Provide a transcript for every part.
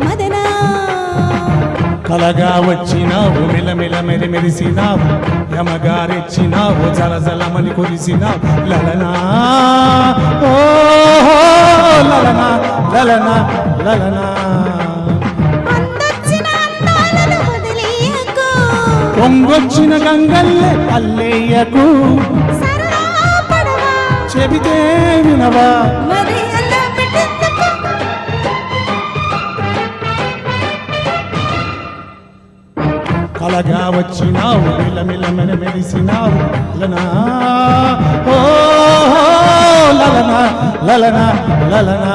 మదనా. కలగా వచ్చినావు మిలమిల మెరి మెరిసినావు యమగారెచ్చినావు జలజలమని కురిసినావు లలనా. ఓ లలనా లలనా లలనా. పొంగొచ్చిన గంగల్లే అల్లేయకు చెబితే వినవా? కలగా వచ్చినావు మిలమిల మెర మెరిసినావు. లలనా ఓ లలనా లలనా లలనా.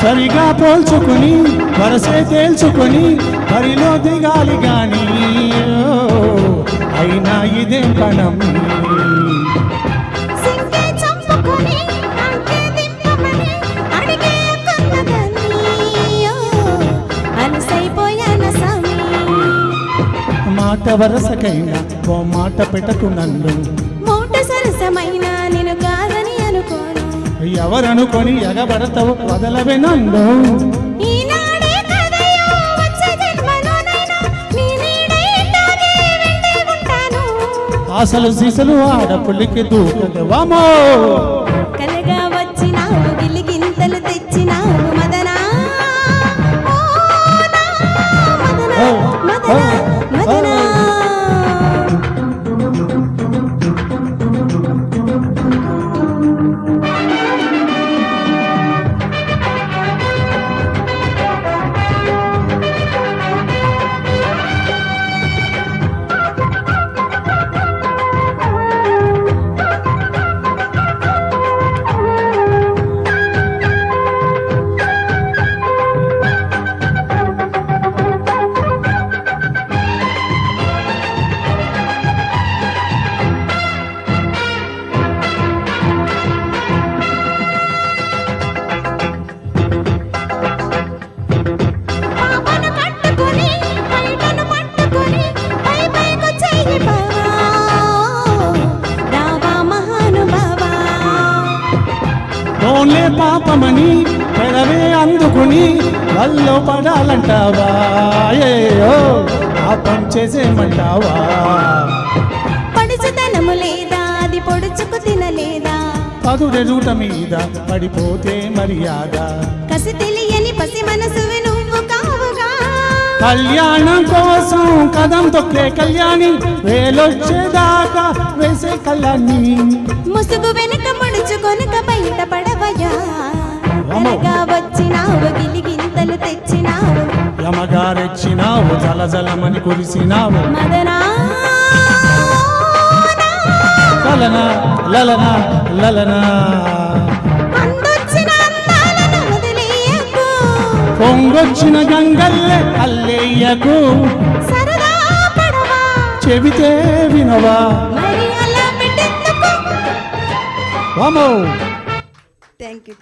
సరిగా పోల్చుకొని వరసే తేల్చుకొని బరిలో దిగాలి గాని. అయినా ఇదేం పణం. మాట వరసకైనా ఓ మాట పెట్టకు నన్ను. మూట సరసమైన ఎవరనుకొని ఎగబడతావు వదలవే నన్ను. అసలు సీసలు ఆడపులికి దూకలేవామో పాపమని పెదవే అందుకుని వల్లో పడాలంటావా? ఏయో పాపం చేసేమంటావా? పడుచుతనము లేదా? అది పొడుచుకు తినలేదా? పదుడెరుట మీద పడిపోతే మర్యాద. కసి తెలియని పసి నువ్వు కావుగా. కళ్యాణం కోసం కదం తొక్కే కళ్యాణి వేలొచ్చేదాకా వేసే కళ్యాణి. ముసుగు వెనుక యమగారెచ్చినావు జల జలమని కురిసినావు. లలనా లలనా లలనా. పొంగొచ్చిన గంగల్లే అల్లేయకు. పడవా. చెబితే వినవా. వామో.